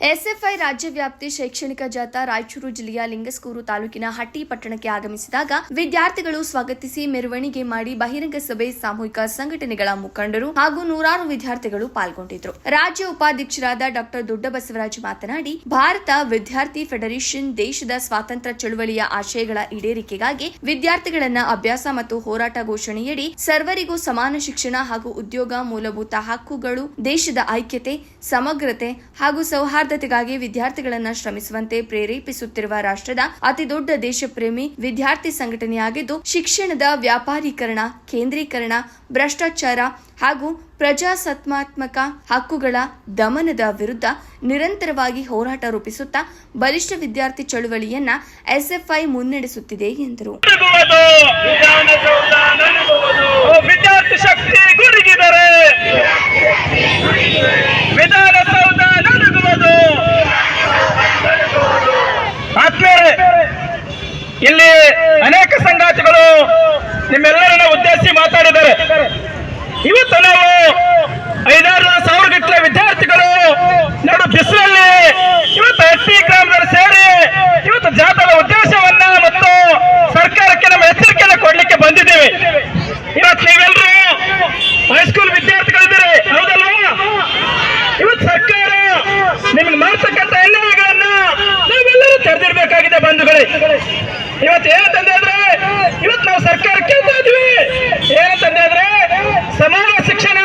SFI ರಾಜ್ಯ ವ್ಯಾಪ್ತಿ ಶೈಕ್ಷಣಿಕ ಜಾಥಾ ರಾಯಚೂರು ಜಿಲ್ಲೆಯ ಲಿಂಗಸ್ಕೂರು ತಾಲೂಕಿನ ಹಟ್ಟಿ ಪಟ್ಟಣಕ್ಕೆ ಆಗಮಿಸಿದಾಗ ವಿದ್ಯಾರ್ಥಿಗಳು ಸ್ವಾಗತಿಸಿ ಮೆರವಣಿಗೆ ಮಾಡಿ ಬಹಿರಂಗ ಸಭೆ ಸಾಮೂಹಿಕ ಸಂಘಟನೆಗಳ ಮುಖಂಡರು ಹಾಗೂ ನೂರಾರು ವಿದ್ಯಾರ್ಥಿಗಳು ಪಾಲ್ಗೊಂಡಿದ್ರು ರಾಜ್ಯ ಉಪಾಧ್ಯಕ್ಷರಾದ ಡಾಕ್ಟರ್ ದೊಡ್ಡಬಸವರಾಜ್ ಮಾತನಾಡಿ, ಭಾರತ ವಿದ್ಯಾರ್ಥಿ ಫೆಡರೇಷನ್ ದೇಶದ ಸ್ವಾತಂತ್ರ್ಯ ಚಳುವಳಿಯ ಆಶಯಗಳ ಈಡೇರಿಕೆಗಾಗಿ ವಿದ್ಯಾರ್ಥಿಗಳನ್ನ ಅಭ್ಯಾಸ ಮತ್ತು ಹೋರಾಟ ಘೋಷಣೆಯಡಿ ಸರ್ವರಿಗೂ ಸಮಾನ ಶಿಕ್ಷಣ ಹಾಗೂ ಉದ್ಯೋಗ ಮೂಲಭೂತ ಹಕ್ಕುಗಳು, ದೇಶದ ಐಕ್ಯತೆ, ಸಮಗ್ರತೆ ಹಾಗೂ ಸೌಹಾರ್ದತೆಗಾಗಿ ವಿದ್ಯಾರ್ಥಿಗಳನ್ನು ಶ್ರಮಿಸುವಂತೆ ಪ್ರೇರೇಪಿಸುತ್ತಿರುವ ರಾಷ್ಟ್ರದ ಅತಿದೊಡ್ಡ ದೇಶಪ್ರೇಮಿ ವಿದ್ಯಾರ್ಥಿ ಸಂಘಟನೆಯಾಗಿದ್ದು, ಶಿಕ್ಷಣದ ವ್ಯಾಪಾರೀಕರಣ, ಕೇಂದ್ರೀಕರಣ, ಭ್ರಷ್ಟಾಚಾರ ಹಾಗೂ ಪ್ರಜಾಸತ್ತಾತ್ಮಕ ಹಕ್ಕುಗಳ ದಮನದ ವಿರುದ್ಧ ನಿರಂತರವಾಗಿ ಹೋರಾಟ ರೂಪಿಸುತ್ತಾ ಬಲಿಷ್ಠ ವಿದ್ಯಾರ್ಥಿ ಚಳುವಳಿಯನ್ನ ಎಸ್ಎಫ್ಐ ಮುನ್ನಡೆಸುತ್ತಿದೆ ಎಂದರು. ಇಲ್ಲಿ ಅನೇಕ ಸಂಗಾತಿಗಳು ನಿಮ್ಮೆಲ್ಲರನ್ನ ಉದ್ದೇಶಿಸಿ ಮಾತಾಡಿದ್ದಾರೆ. ಇವತ್ತು ನಾವು ಐದಾರು ಸಾವಿರ ಗಟ್ಟಲೆ ವಿದ್ಯಾರ್ಥಿಗಳು ನಡು ಬಿಸಿಲಲ್ಲಿ ಇವತ್ತು ಹಟ್ಟಿ ಗ್ರಾಮದಲ್ಲಿ ಸೇರಿ ಇವತ್ತು ಜಾಥಾದ ಉದ್ದೇಶವನ್ನ ಮತ್ತು ಸರ್ಕಾರಕ್ಕೆ ನಮ್ಮ ಎಚ್ಚರಿಕೆಯನ್ನು ಕೊಡ್ಲಿಕ್ಕೆ ಬಂದಿದ್ದೇವೆ ಇವತ್ತು ನೀವೆಲ್ಲರೂ ಹೈಸ್ಕೂಲ್ ವಿದ್ಯಾರ್ಥಿಗಳಿದ್ದೀರಿ ಹೌದಲ್ವಾ ಇವತ್ತು ಸರ್ಕಾರ ನಿಮ್ಗೆ ಮಾಡ್ತಕ್ಕಂಥ ಎನ್ಎಲ್ಗಳನ್ನ ನಾವೆಲ್ಲರೂ ತೆರೆದಿರ್ಬೇಕಾಗಿದೆ ಬಂಧುಗಳೇ ಇವತ್ತು ಏನಂತಂದ್ರೆ ಇವತ್ತು ನಾವು ಸರ್ಕಾರ ಕೇಳ್ತಾ ಇದ್ವಿ ಏನಂತಂದ್ರೆ ಅಂದ್ರೆ ಸಮಾನ ಶಿಕ್ಷಣ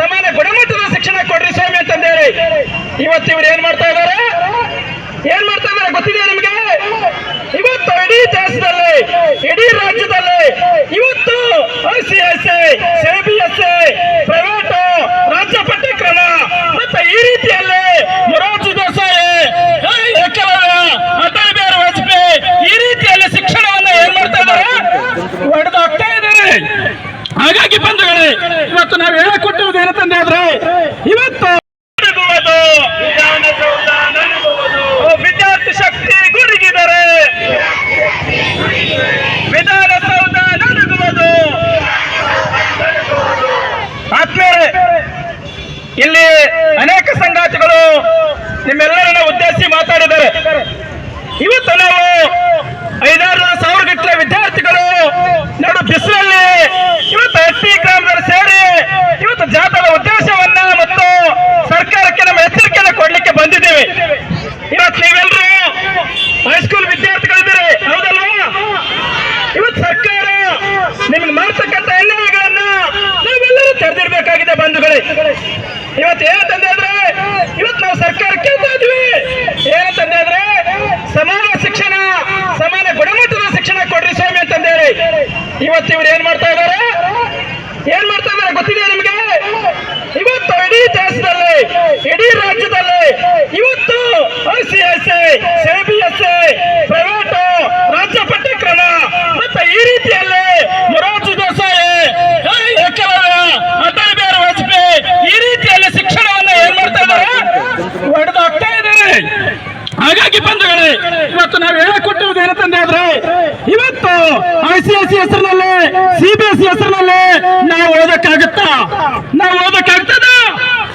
ಸಮಾನ ಗುಣಮಟ್ಟದ ಶಿಕ್ಷಣ ಕೊಡ್ರಿ ಸ್ವಾಮಿ ಅಂತಂದೇಳಿ ಇವತ್ತು ಇವ್ರು ಏನ್ ಮಾಡ್ತಾ ಇದಾರೆ ಏನ್ ಮಾಡ್ತಾ ಇದಾರೆ ಗೊತ್ತಿದೆಯಾ ನಿಮ್ಗೆ? ಇವತ್ತು ಇಡೀ ದೇಶದಲ್ಲಿ, ಇಡೀ ರಾಜ್ಯದಲ್ಲಿ ಇವತ್ತು C I S CBSE private ರಾಜ್ಯ ಪಠ್ಯಕ್ರಮ ಮತ್ತೆ ಈ ರೀತಿಯಲ್ಲಿ ಮೊರಾರ್ಜಿ ದೇಸಾಯಿ ಅಟಲ್ ಬಿಹಾರಿ ವಾಜಪೇಯಿ ಈ ರೀತಿಯಲ್ಲಿ ಶಿಕ್ಷಣವನ್ನ ಏನ್ ಮಾಡ್ತಾ ಇದ್ದಾರೆ? ಹೊಡೆದಾಗ್ತಾ ಇದ್ದಾರೆ. ಹಾಗಾಗಿ ಬಂಧುಗಳೇ, ಇವತ್ತು ನಾವು ಹೇಳಿಕೊಟ್ಟುವುದು ಏನಂತಂದ್ರೆ, ಇವತ್ತು ಇಲ್ಲಿ ಅನೇಕ ಸಂಗಾತಿಗಳು ನಿಮ್ಮೆಲ್ಲರನ್ನ ಉದ್ದೇಶಿಸಿ ಮಾತಾಡಿದ್ದಾರೆ. ಇವತ್ತು ನಾವು ಐದಾರು ಸಾವಿರ ಗಟ್ಟಲೆ ವಿದ್ಯಾರ್ಥಿಗಳು ನಡು ಬಿಸಿಲಲ್ಲಿ ಇವತ್ತು ಹಟ್ಟಿ ಗ್ರಾಮದಲ್ಲಿ ಸೇರಿ ಇವತ್ತು ಜಾಥಾದ ಉದ್ದೇಶವನ್ನ ಮತ್ತು ಸರ್ಕಾರಕ್ಕೆ ನಮ್ಮ ಎಚ್ಚರಿಕೆಯನ್ನು ಕೊಡ್ಲಿಕ್ಕೆ ಬಂದಿದ್ದೇವೆ. ಇವತ್ತು ನೀವೆಲ್ಲರೂ ಹೈಸ್ಕೂಲ್ ವಿದ್ಯಾರ್ಥಿಗಳಿದ್ದೀರಿ, ಹೌದಲ್ವಾ? ಇವತ್ತು ಸರ್ಕಾರ ನಿಮ್ಗೆ ಮಾಡ್ತಕ್ಕಂಥ ಎಲ್ಲಗಳನ್ನ ನಾವೆಲ್ಲರೂ ತೆರೆದಿರ್ಬೇಕಾಗಿದೆ ಬಂಧುಗಳೇ. ಇವತ್ತು ಏನಂತಂದ್ರೆ ಅಂದ್ರೆ ಇವತ್ತು ನಾವು ಸರ್ಕಾರ ಕೇಳ್ತಾ ಇದ್ವಿ ಅಂದ್ರೆ ಸಮಾನ ಶಿಕ್ಷಣ, ಸಮಾನ ಗುಣಮಟ್ಟದ ಶಿಕ್ಷಣ ಕೊಡ್ರಿ ಸ್ವಾಮಿ ಅಂತಂದೇಳಿ ಇವತ್ತು ಇವ್ರು ಏನ್ ಮಾಡ್ತಾ ಇದಾರೆ ಏನ್ ಮಾಡ್ತಾ ಇದಾರೆ ಗೊತ್ತಿದೆಯಾ ನಿಮ್ಗೆ? ಇವತ್ತು ಇಡೀ ದೇಶದಲ್ಲಿ, ಇಡೀ ರಾಜ್ಯದಲ್ಲಿ, ಇವತ್ತು I C I C B S ಪಠ್ಯಕ್ರಮ ಮತ್ತೆ ಈ ರೀತಿಯಲ್ಲಿ ಮೊರಾರ್ಜಿ ದೇಸಾಯಿ ಏಕಲವ್ಯ ಅಟಲ್ ಬಿಹಾರಿ ವಾಜಪೇಯಿ ಈ ರೀತಿಯಲ್ಲಿ ಶಿಕ್ಷಣವನ್ನ ಏನ್ ಮಾಡ್ತಾ ಇದ್ದಾರೆ ಒಡೆದಾಗ್ತಾ ಇದ್ದಾರೆ ಹಾಗಾಗಿ ಬಂಧುಗಳೇ ಇವತ್ತು ನಾವು ಹೇಳಿಕೊಟ್ಟಿರುವುದು ಏನಂತಂದ್ರೆ ಆದ್ರೆ ಇವತ್ತು ಐ ಸಿ ಸಿ ಹೆಸರಿನಲ್ಲಿ ಸಿ ಬಿ ಎಸ್ ಹೆಸರಿನಲ್ಲಿ ನಾವು ಓದಕ್ಕಾಗತ್ತಾ? ನಾವು ಓದಕ್ಕಾಗ್ತದ?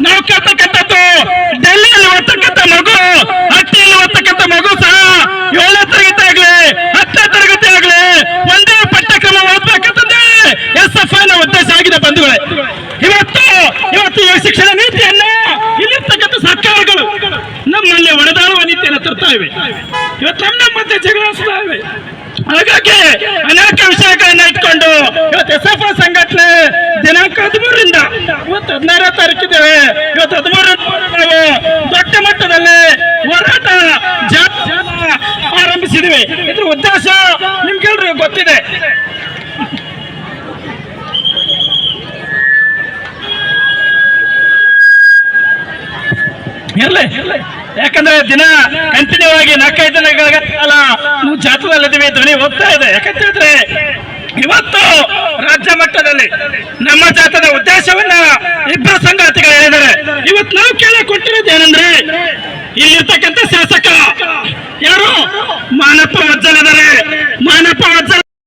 ನಾವು ಕೇಳ್ತಕ್ಕಂಥದ್ದು ಡೆಲ್ಲಿಯಲ್ಲಿ ಓದ್ತಕ್ಕಂಥ ಮಗು, ಹಟ್ಟಿಯಲ್ಲಿ ಓದ್ತಕ್ಕಂಥ ಮಗು ಸಹ ಏಳನೇ ತರಗತಿ ಆಗ್ಲಿ, ಹತ್ತನೇ ತರಗತಿ ಆಗ್ಲಿ ಒಂದೇ ಪಠ್ಯಕ್ರಮ ಓದ್ಬೇಕಂತಂದ್ರೆ ಎಸ್ ಎಫ್ ಐ ನ ಉದ್ದೇಶ ಆಗಿದೆ ಬಂಧುಗಳೇ. ಇವತ್ತು ಇವತ್ತು ಶಿಕ್ಷಣ ಒಡೆದಾಳುವ ನೀತಿಯನ್ನು ತರ್ತಾ ಇವೆ. ಇವತ್ತು ನಮ್ಮ ಮಧ್ಯೆ ಜಗಳಾಡ್ತಾ ಇವೆ. ಹಾಗಾಗಿ ಅನೇಕ ವಿಷಯಗಳನ್ನ ಇಟ್ಕೊಂಡು ಇವತ್ತು ಎಸ್ ಎಫ್ ಸಂಘಟನೆ ದಿನಾಂಕ ಹದಿಮೂರರಿಂದ ಇವತ್ತು ಹದಿನಾರನೇ ತಾರೀಕಿದ್ದೇವೆ ಇವತ್ತು ಹದಿಮೂರ ನಾವು ದೊಡ್ಡ ಮಟ್ಟದಲ್ಲಿ ಹೋರಾಟ ಆರಂಭಿಸಿದ್ವಿ. ಇದ್ರ ಉದ್ದೇಶ ನಿಮ್ಗೆಲ್ರಿಗೂ ಗೊತ್ತಿದೆ. ಇರ್ಲಿ. ದಿನ ಕಂಟಿನ್ಯೂ ಆಗಿ ನಾಲ್ಕೈದು ಕಾಲ ನಾವು ಜಾತದಲ್ಲಿದ್ದೀವಿ, ಧ್ವನಿ ಹೋಗ್ತಾ ಇದೆ. ಯಾಕಂತ ಇವತ್ತು ರಾಜ್ಯ ಮಟ್ಟದಲ್ಲಿ ನಮ್ಮ ಜಾತದ ಉದ್ದೇಶವನ್ನ ಇಬ್ಬರು ಸಂಗಾತಿಗಳು ಹೇಳಿದ್ದಾರೆ. ಇವತ್ತು ನಾವು ಕೇಳ ಕೊಟ್ಟಿರೋದು ಏನಂದ್ರೆ, ಇಲ್ಲಿರ್ತಕ್ಕಂಥ ಶಾಸಕ ಯಾರು? ಮಾನಪ್ಪ ವಜ್ಜಲ್ ಇದ್ದಾರೆ ಮಾನಪ್ಪ ವಜ್ಜಲ್